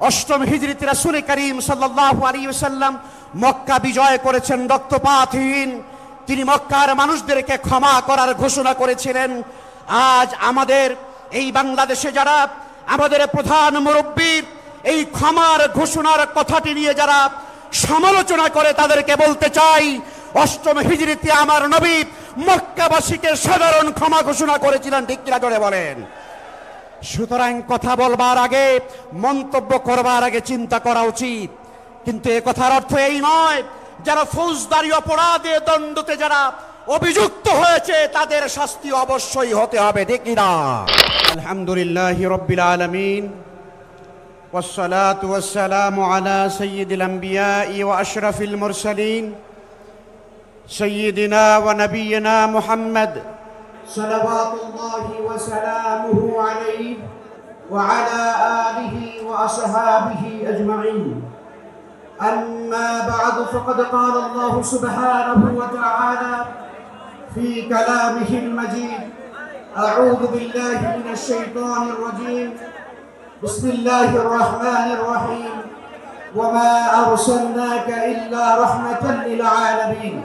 অষ্টম হিজরিতে রাসূল করিম সাল্লাল্লাহু আলাইহি ওয়াসাল্লাম মক্কা বিজয় করেছেন রক্তপাতহীন। তিনি মক্কার মানুষদেরকে ক্ষমা করার ঘোষণা করেছিলেন। আজ আমাদের এই বাংলাদেশে যারা, আমাদের প্রধান মুরব্বীর এই ক্ষমার ঘোষণার কথাটি নিয়ে যারা সমালোচনা করে তাদেরকে বলতে চাই, অষ্টম হিজড়িতে আমার নবী মক্কাবাসীকে সাধারণ ক্ষমা ঘোষণা করেছিলেন। ঠিক কিনা বলেন। সুতরাং কথা বলবার আগে মন্তব্য করবার আগে চিন্তা করা উচিত কিন্তু এ কথার অর্থ এই নয় যারা ফৌজদারি অপরাধে দণ্ডতে যারা অভিযুক্ত হয়েছে তাদের শাস্তি অবশ্যই হতে হবে দেখি না আলহামদুলিল্লাহ রব্বিল আলমিন والصلاة والسلام على سيد الأنبياء وأشرف المرسلين سيدنا ونبينا محمد صلوات الله وسلامه عليه وعلى آله وأصحابه أجمعين. أما بعد فقد قال الله سبحانه وتعالى في كلامه المجيد أعوذ بالله من الشيطان الرجيم. بسم الله الرحمن الرحيم. وما أرسلناك إلا رحمة للعالمين.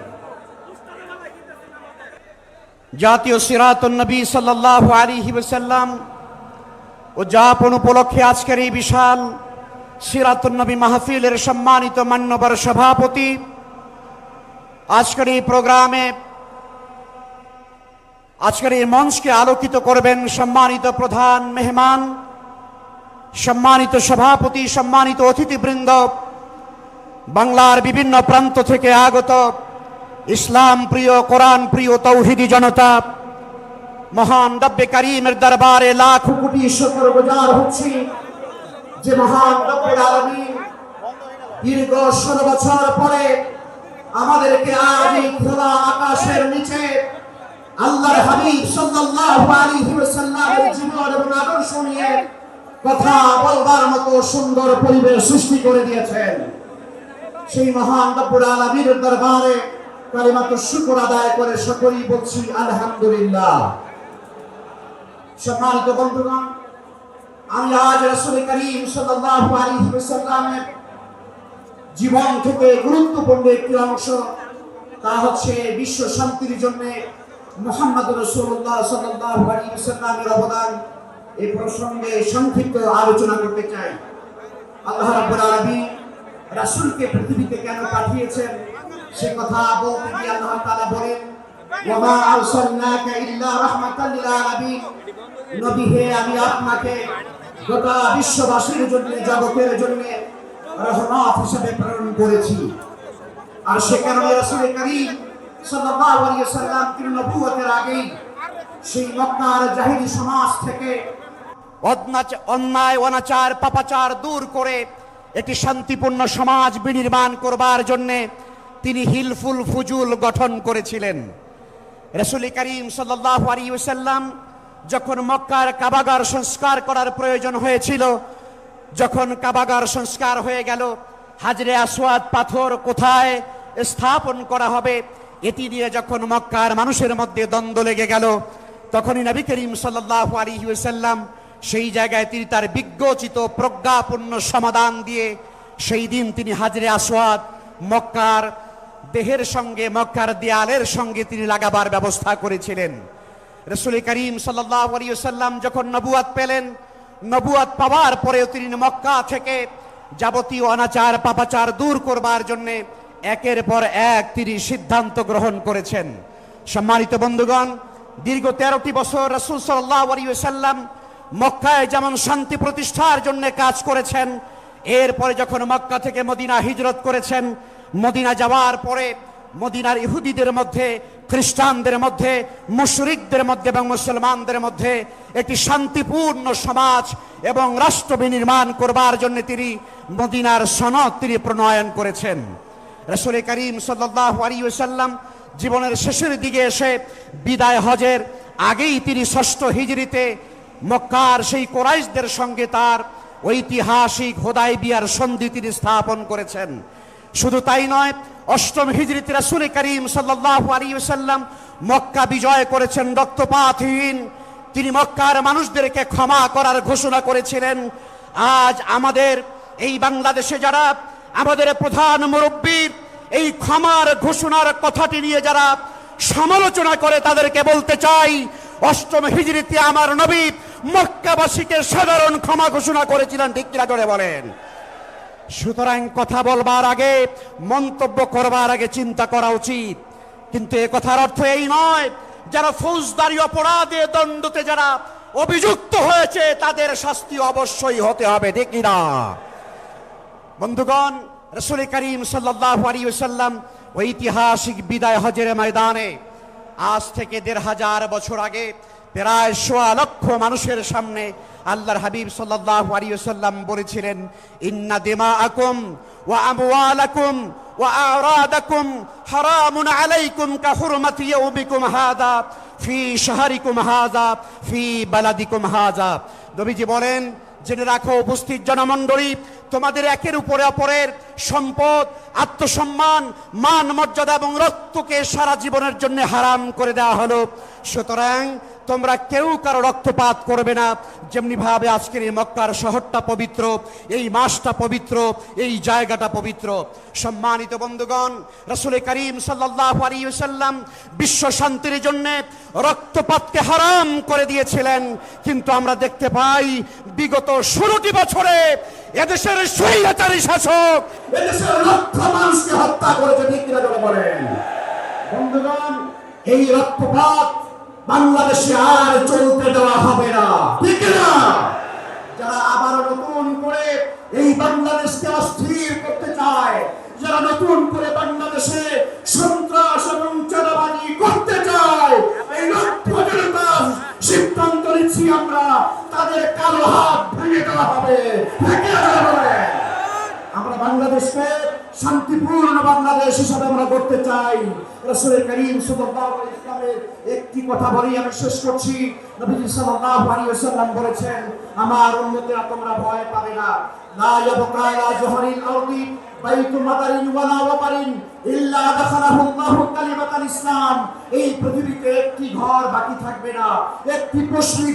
জাতীয় সিরাতুন নবী সাল্লাল্লাহু আলাইহি ওয়াসাল্লাম ও যাপন উপলক্ষে আজকের এই বিশাল সিরাতুন নবী মাহফিলের সম্মানিত মান্যবর সভাপতি আজকের এই প্রোগ্রামে, আজকের এই মঞ্চকে আলোকিত করবেন সম্মানিত প্রধান মেহমান, সম্মানিত সভাপতি, সম্মানিত অতিথিবৃন্দ, বাংলার বিভিন্ন প্রান্ত থেকে আগত ইসলাম প্রিয়, কোরআন প্রিয়, তৌহিদি জনতা, মহান রব্বে করিমের দরবারে লাখ কোটি শুকর গুজার হচ্ছি যে মহান আলামিন দীর্ঘ ষোলো বছর পরে আমাদেরকে আজ এই খোলা আকাশের নিচে আল্লাহর হাবিব সাল্লাল্লাহু আলাইহি ওয়াসাল্লামের জীবন এবং আদর্শ নিয়ে কথা বলবার মতো সুন্দর পরিবেশ সৃষ্টি করে দিয়েছেন। সেই মহান রব্বুল আলামিনের দরবারে কালিমাত শুকর আদায় করে সকলেই বলছি, আলহামদুলিল্লাহ। সম্মানিত বন্ধুগণ, আমি আজ রাসূল করিম সাল্লাল্লাহু আলাইহি জীবন থেকে গুরুত্বপূর্ণ একটি অংশ, তা হচ্ছে বিশ্ব শান্তির জন্য মোহাম্মদ রসুল্লাহ সাল্লাল্লাহু আলাইহি অবদান এই প্রসঙ্গে সংক্ষিপ্ত আলোচনা করতে চাই। আল্লাহ রাব্বুল আলামিন রাসূলকে পৃথিবীতে কেন পাঠিয়েছেন? সে কথা বলতে গিয়ে আল্লাহ তাআলা বলেন আরসালনাকা ইল্লা রাহমাতাল লিল আলামিন। নবী, হে আমি আপনাকে গোটা বিশ্ববাসীর জন্য, জগতের জন্য রহমত হিসেবে প্রেরণ করেছি। আর সে কারণে রাসূল করিম সাল্লাল্লাহু আলাইহি নবুয়তের আগেই সেই মক্কার সমাজ থেকে অন্যায়, অনাচার, পাপাচার দূর করে একটি শান্তিপূর্ণ সমাজ বিনির্মাণ করবার জন্যে তিনি হিলফুল ফুজুল গঠন করেছিলেন। রসুল করিম আলিউসাল্লাম যখন মক্কার কাবাগার সংস্কার করার প্রয়োজন হয়েছিল, যখন কাবাগার সংস্কার হয়ে গেল, হাজরে আসওয়াদ পাথর কোথায় স্থাপন করা হবে, এটি নিয়ে যখন মক্কার মানুষের মধ্যে দ্বন্দ্ব লেগে গেল, তখনই নবী করিম সাল্লাহ আলিউসাল্লাম সেই জায়গায় তিনি তার বিজ্ঞোচিত প্রজ্ঞাপূর্ণ সমাধান দিয়ে সেই দিন তিনি হাজরে আসওয়াদ মক্কার দেহের সঙ্গে, মক্কার দেয়ালের সঙ্গে তিনি লাগাবার ব্যবস্থা করেছিলেন। রসুল করিম সাল্লাম যখন নবুয়াত পেলেন, নবুয়াত পাওয়ার পরেও তিনি মক্কা থেকে যাবতীয় অনাচার, পাপাচার দূর করবার জন্যে একের পর এক তিনি সিদ্ধান্ত গ্রহণ করেছেন। সম্মানিত বন্ধুগণ, দীর্ঘ তেরোটি বছর রসুল সাল্লাম মক্কায় যেমন শান্তি প্রতিষ্ঠার জন্য কাজ করেছেন, এরপরে যখন মক্কা থেকে মদিনা হিজরত করেছেন মদিনা যাওয়ার পরে মদিনার ইহুদিদের মধ্যে, খ্রিস্টানদের মধ্যে, মুশরিকদের মধ্যে এবং মুসলমানদের মধ্যে একটি শান্তিপূর্ণ সমাজ এবং রাষ্ট্র বিনির্মাণ করবার জন্য তিনি মদিনার সনদ তিনি প্রণয়ন করেছেন। রসুল করিম সাল্লাম জীবনের শেষের দিকে এসে বিদায় হজের আগেই তিনি ষষ্ঠ হিজড়িতে মক্কার সেই কোরাইশদের সঙ্গে তার ঐতিহাসিক হোদাই বিয়ার সন্ধি তিনি স্থাপন করেছেন। শুধু তাই নয়, অষ্টম হিজড়িতে রাসুল করিম সাল্লাম মক্কা বিজয় করেছেন রক্তপাতহীন। তিনি মক্কার মানুষদেরকে ক্ষমা করার ঘোষণা করেছিলেন। আজ আমাদের এই বাংলাদেশে যারা, আমাদের প্রধান মুরব্বীর এই ক্ষমার ঘোষণার কথাটি নিয়ে যারা সমালোচনা করে তাদেরকে বলতে চাই, অষ্টম হিজড়িতে আমার নবী মক্কাবাসীকে সাধারণ ক্ষমা ঘোষণা করেছিলেন। ঠিক কিনা জোরে বলেন। সুতরাং কথা বলবার আগে, মন্তব্য করবার আগে চিন্তা করা উচিত। কিন্তু এ কথার অর্থ এই নয়, যারা ফৌজদারি অপরাধে দণ্ডতে যারা অভিযুক্ত হয়েছে, তাদের শাস্তি অবশ্যই হতে হবে, ঠিক না? বন্ধুগণ, রসুল করিম সাল্লাহ সাল্লাম ঐতিহাসিক বিদায় হজের ময়দানে, আজ থেকে দেড় হাজার বছর আগে প্রায় সোয়া লক্ষ মানুষের সামনে আল্লাহর হাবিব সাল্লাহ আলী সাল্লাম বলেছিলেন, ইন্না দিমা আকুম ওয়া আমওয়ালাকুম ওয়া আরাদাকুম হারামুন আলাইকুম কা হুরমাতি ইয়াউমিকুম হাদা ফি শাহরিকুম হাযা, ফি বালাদিকুম হাযা। নবীজি বলেন, জেনে রাখো উপস্থিত জনমণ্ডলী, তোমাদের একের উপরে অপরের সম্পদ, আত্মসম্মান, মান মর্যাদা এবং রক্তকে সারা জীবনের জন্য হারাম করে দেওয়া হলো। সুতরাং তোমরা কেউ কারও রক্তপাত করবে না। যেমনি ভাবে আজকের এই মক্কার শহরটা পবিত্র, এই মাসটা পবিত্র, এই জায়গাটা পবিত্র। সম্মানিত বন্ধুগণ, রসুল করিম সাল্লাহ বিশ্ব শান্তির জন্য রক্তপাতকে হারাম করে দিয়েছিলেন। কিন্তু আমরা দেখতে পাই, বিগত ষোলোটি বছরে এদেশের স্বৈরাচারী শাসক এদেশের লক্ষ মানুষকে হত্যা করেছে বন্ধুগণ, এই রক্তপাত বাংলাদেশে আর চলতে দেওয়া হবে না। ঠিক না? যারা আবার নতুন করে এই বাংলাদেশকে অস্থির করতে চায়, যারা নতুন করে বাংলাদেশে সন্ত্রাস এবং চাঁদাবাজি করতে চায়, এই লক্ষ জনতা সিদ্ধান্ত নিচ্ছি আমরা, তাদের কালো হাত ভেঙে দেওয়া হবে। ভেঙে দেওয়া হবে আমরা বাংলাদেশকে শান্তিপূর্ণ বাংলাদেশ হিসাবে আমরা করতে চাই। রাসূল করিম সাল্লাল্লাহু আলাইহি একটি কথা বলি আমি শেষ করছি। নবীজি সাল্লাল্লাহু আলাইহি ওয়াসাল্লাম বলেছেন, আমার উম্মতেরা তোমরা ভয় পাবে না। লা ইয়াবকা জহরিল আরদি বাইতু মাদারিন ওয়ালা ইল্লা কালিমাতাল ইসলাম। এই পৃথিবীতে একটি ঘর বাকি থাকবে না, একটি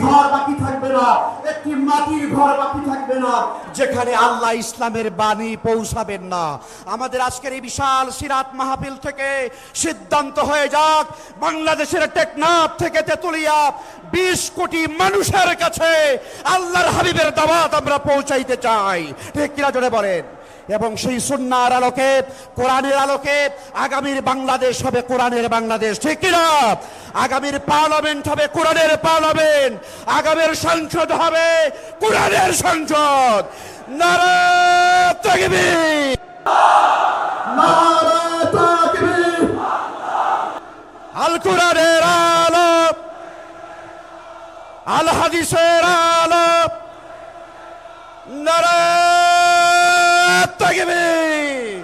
ঘর বাকি থাকবে না, একটি মাটির ঘর বাকি থাকবে না, যেখানে আল্লাহ ইসলামের বাণী পৌঁছাবেন না। আমাদের আজকের এই বিশাল সিরাত মাহফিল থেকে সিদ্ধান্ত হয়ে যাক। বাংলাদেশের টেকনাফ থেকে তেতুলিয়া বিশ কোটি মানুষের কাছে আল্লাহর হাবিবের দাওয়াত আমরা পৌঁছাইতে চাই। ঠিক কিনা জোরে বলেন? এবং সেই সুন্নার আলোকে, কোরআনের আলোকে আগামীর বাংলাদেশ হবে কোরআনের বাংলাদেশ। ঠিক কিনা? আগামীর পার্লামেন্ট হবে কোরআনের পার্লামেন্ট। আগামীর সংসদ হবে কোরআনের সংসদ। নারা তাকবীর। নারে তাকবীর আল কোরআনের আলো আল হাদিসের আলো নারা তাকবীর